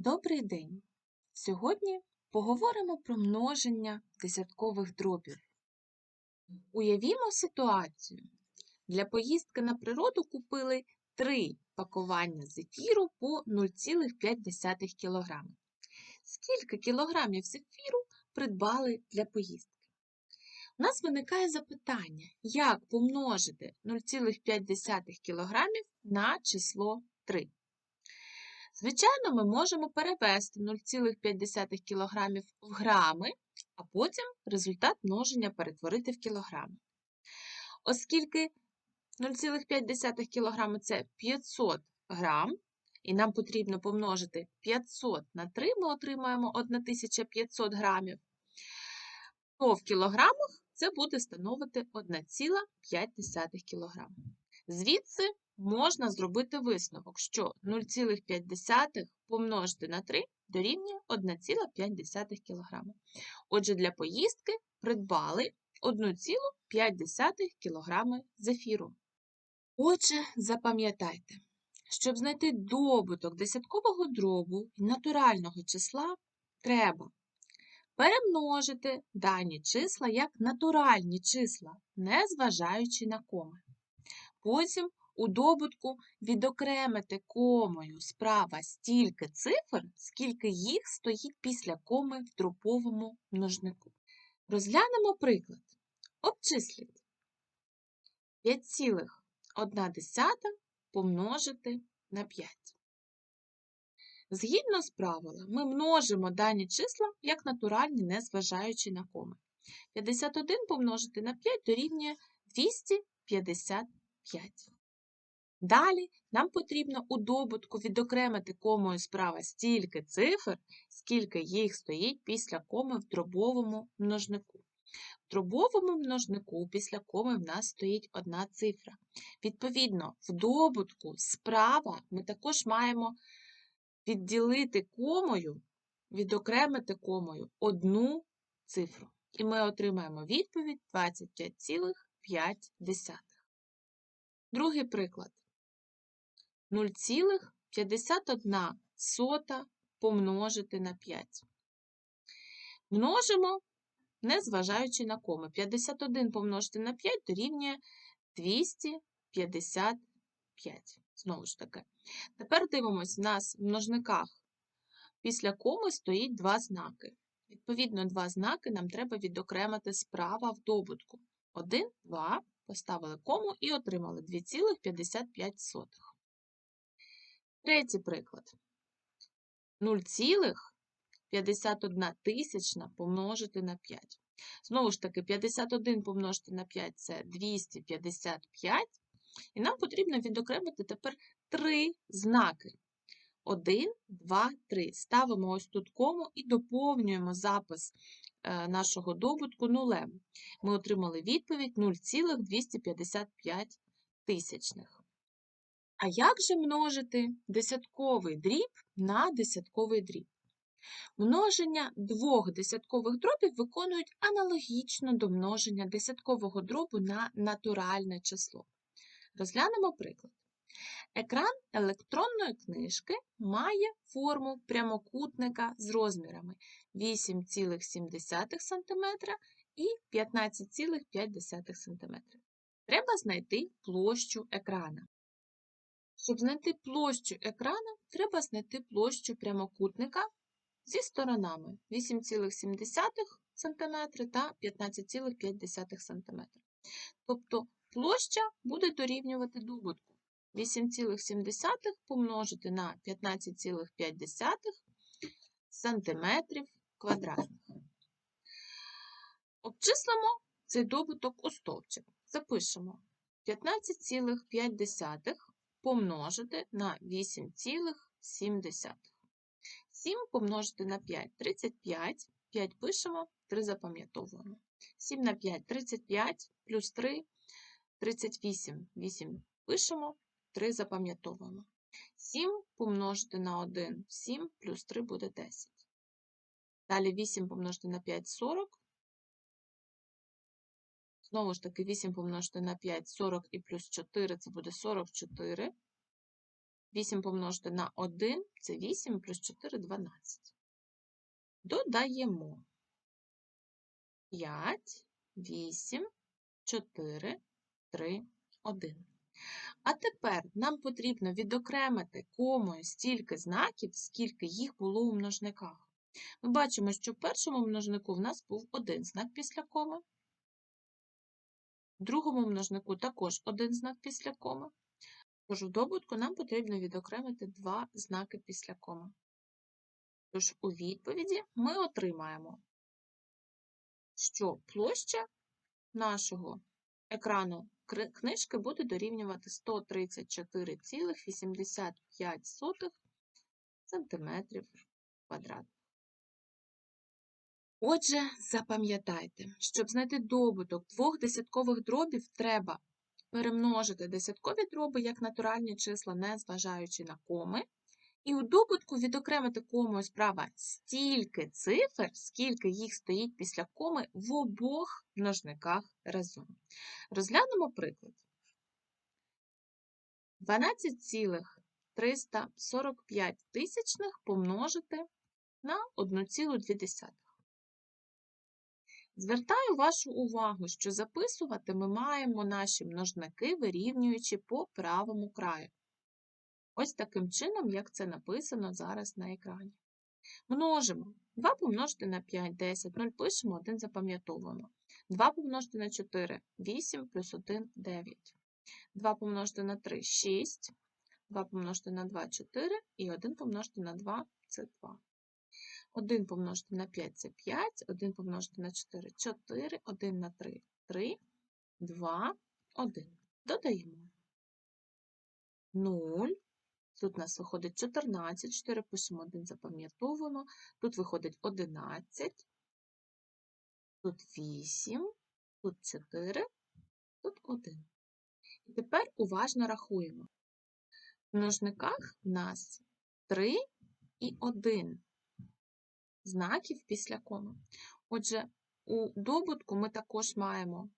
Добрий день! Сьогодні поговоримо про множення десяткових дробів. Уявімо ситуацію. Для поїздки на природу купили три пакування зефіру по 0,5 кг. Скільки кілограмів зефіру придбали для поїздки? У нас виникає запитання, як помножити 0,5 кг на число 3. Звичайно, ми можемо перевести 0,5 кг в грами, а потім результат множення перетворити в кілограми. Оскільки 0,5 кг – це 500 грам, і нам потрібно помножити 500 на 3, ми отримаємо 1500 грамів, то в кілограмах це буде становити 1,5 кг. Звідси можна зробити висновок, що 0,5 помножити на 3 дорівнює 1,5 кг. Отже, для поїздки придбали 1,5 кг зефіру. Отже, запам'ятайте, щоб знайти добуток десяткового дробу натурального числа, треба перемножити дані числа як натуральні числа, не зважаючи на коми. Потім у добутку відокремити комою справа стільки цифр, скільки їх стоїть після коми в дробовому множнику. Розглянемо приклад. Обчисліть 5,1 помножити на 5. Згідно з правилом, ми множимо дані числа як натуральні, не зважаючи на коми. 51 помножити на 5 дорівнює 255. Далі нам потрібно у добутку відокремити комою справа стільки цифр, скільки їх стоїть після коми в дробовому множнику. В дробовому множнику після коми в нас стоїть одна цифра. Відповідно, в добутку справа ми також маємо відділити комою, відокремити комою одну цифру. І ми отримаємо відповідь 25,5. Другий приклад. 0,51 помножити на 5. Множимо, не зважаючи на коми. 51 помножити на 5 дорівнює 255. Знову ж таки. Тепер дивимось, у нас в множниках після коми стоїть два знаки. Відповідно, два знаки нам треба відокремити справа в добутку. 1, 2, поставили кому і отримали 2,55. Третій приклад. 0,51 тисячна помножити на 5. Знову ж таки, 51 помножити на 5 це 255. І нам потрібно відокремити тепер три знаки. 1, 2, 3. Ставимо ось тут кому і доповнюємо запис е, нашого добутку нулем. Ми отримали відповідь 0,255 тисячних. А як же множити десятковий дріб на десятковий дріб? Множення двох десяткових дробів виконують аналогічно до множення десяткового дробу на натуральне число. Розглянемо приклад. Екран електронної книжки має форму прямокутника з розмірами 8,7 см і 15,5 см. Треба знайти площу екрана. Щоб знайти площу екрану, треба знайти площу прямокутника зі сторонами 8,7 см та 15,5 см. Тобто площа буде дорівнювати добутку 8,7 помножити на 15,5 см квадратних. Обчислимо цей добуток у стовпчик. Запишемо 15,5 помножити на 8,7. 7 помножити на 5 35. 5 пишемо, 3 запам'ятовуємо. 7 на 5 35, плюс 3 38. 8 пишемо, 3 запам'ятовуємо. 7 помножити на 1 7, плюс 3 буде 10. Далі 8 помножити на 5 40. Знову ж таки, 8 помножити на 5 40 і плюс 4 це буде 44. 8 помножити на 1 – це 8 плюс 4 – 12. Додаємо 5, 8, 4, 3, 1. А тепер нам потрібно відокремити комою стільки знаків, скільки їх було у множниках. Ми бачимо, що в першому множнику в нас був один знак після коми, в другому множнику також один знак після коми. Тож у добутку нам потрібно відокремити два знаки після коми. Тож у відповіді ми отримаємо, що площа нашого екрану книжки буде дорівнювати 134,85 см квадратних. Отже, запам'ятайте, щоб знайти добуток двох десяткових дробів, треба перемножити десяткові дроби як натуральні числа, не зважаючи на коми, і у добутку відокремити комою справа стільки цифр, скільки їх стоїть після коми в обох множниках разом. Розглянемо приклад. 12,345 тисячних помножити на 1,2. Звертаю вашу увагу, що записувати ми маємо наші множники, вирівнюючи по правому краю. Ось таким чином, як це написано зараз на екрані. Множимо. 2 помножити на 5, 10, 0 пишемо, 1 запам'ятовуємо. 2 помножити на 4, 8 плюс 1 – 9. 2 помножити на 3 – 6. 2 помножити на 2 – 4. І 1 помножити на 2 – це 2. 1 помножити на 5 – це 5. 1 помножити на 4 – 4. 1 на 3 – 3. 2, 1. Додаємо. 0. Тут у нас виходить 14, 4 пишемо 1, запам'ятовуємо. Тут виходить 11, тут 8, тут 4, тут 1. І тепер уважно рахуємо. В множниках в нас 3 і 1 знаків після коми. Отже, у добутку ми також маємо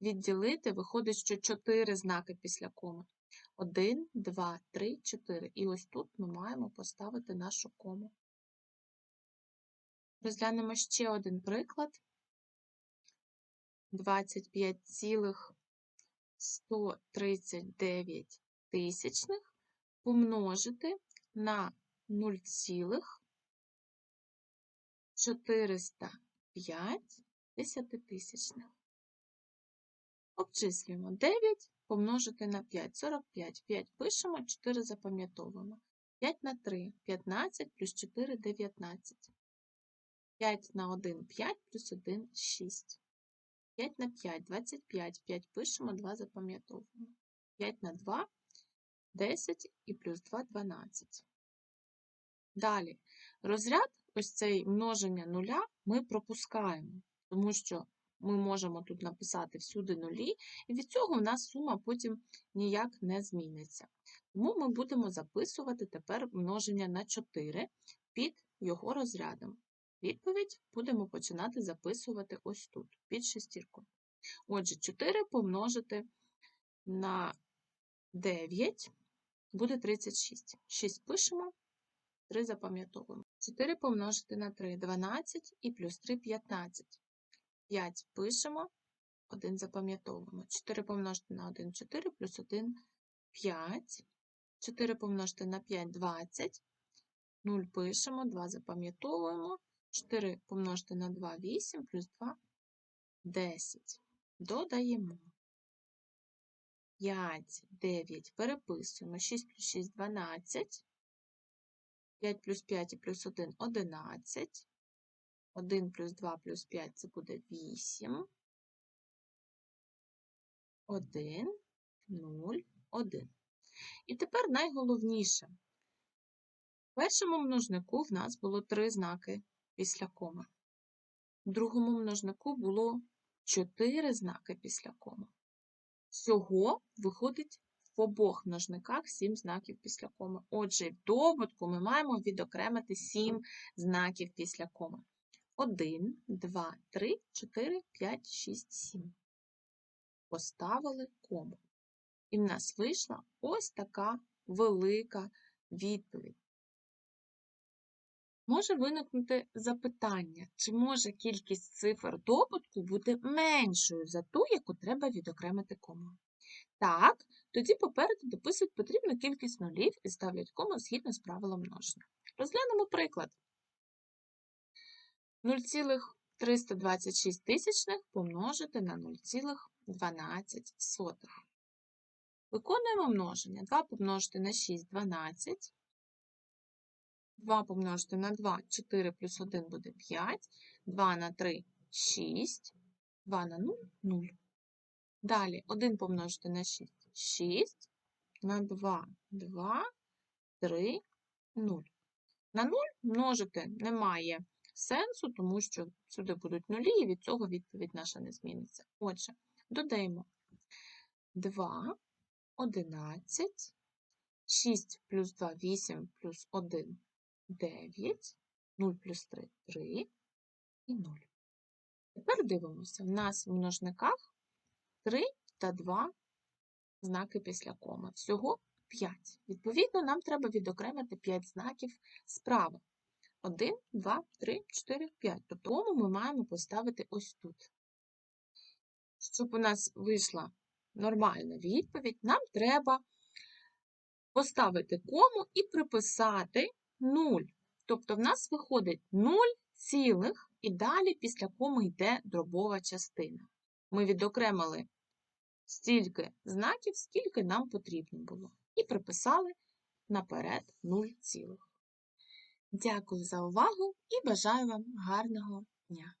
відділити, виходить, що 4 знаки після коми. 1, 2, 3, 4. І ось тут ми маємо поставити нашу кому. Розглянемо ще один приклад. 25,139 тисячних помножити на 0,405 десятитисячних. Обчислюємо 9 помножити на 5, 45. 5 пишемо, 4 запам'ятовуємо. 5 на 3, 15 плюс 4 – 19. 5 на 1 – 5 плюс 1 – 6. 5 на 5 – 25. 5 пишемо, 2 запам'ятовуємо. 5 на 2 – 10 і плюс 2 – 12. Далі, розряд, ось цей множення нуля, ми пропускаємо, тому що ми можемо тут написати всюди нулі, і від цього в нас сума потім ніяк не зміниться. Тому ми будемо записувати тепер множення на 4 під його розрядом. Відповідь будемо починати записувати ось тут, під шестірку. Отже, 4 помножити на 9 буде 36. 6 пишемо, 3 запам'ятовуємо. 4 помножити на 3 – 12 і плюс 3 – 15. 5 пишемо, 1 запам'ятовуємо. 4 помножити на 1 – 4, плюс 1 – 5. 4 помножити на 5 – 20. 0 пишемо, 2 запам'ятовуємо. 4 помножити на 2 – 8, плюс 2 – 10. Додаємо. 5, 9 переписуємо. 6 плюс 6 – 12. 5 плюс 5 і плюс 1 – 11. 1 плюс 2 плюс 5 це буде 8. 1, 0, 1. І тепер найголовніше. В першому множнику в нас було три знаки після коми. В другому множнику було 4 знаки після коми. Всього виходить в обох множниках 7 знаків після коми. Отже, в добутку ми маємо відокремити 7 знаків після коми. 1, 2, 3, 4, 5, 6, 7. Поставили кому. І в нас вийшла ось така велика відповідь. Може виникнути запитання, чи може кількість цифр добутку бути меншою за ту, яку треба відокремити комою. Так, тоді попереду дописують потрібну кількість нулів і ставлять кому згідно з правилом множення. Розглянемо приклад. 0,326 тисячних помножити на 0,12. Виконуємо множення. 2 помножити на 6 – 12. 2 помножити на 2 – 4 плюс 1 буде 5. 2 на 3 – 6. 2 на 0 – 0. Далі 1 помножити на 6 – 6. На 2 – 2, 3, 0. На 0 множити немає сенсу, тому що сюди будуть нулі, і від цього відповідь наша не зміниться. Отже, додаємо 2, 11, 6 плюс 2 – 8 плюс 1 – 9, 0 плюс 3 – 3 і 0. Тепер дивимося, в нас в множниках 3 та 2 знаки після коми. Всього 5. Відповідно, нам треба відокремити 5 знаків справа. 1, 2, 3, 4, 5. Тобто кому ми маємо поставити ось тут. Щоб у нас вийшла нормальна відповідь, нам треба поставити кому і приписати 0. Тобто в нас виходить 0 цілих, і далі після коми йде дробова частина. Ми відокремили стільки знаків, скільки нам потрібно було. І приписали наперед 0 цілих. Дякую за увагу і бажаю вам гарного дня!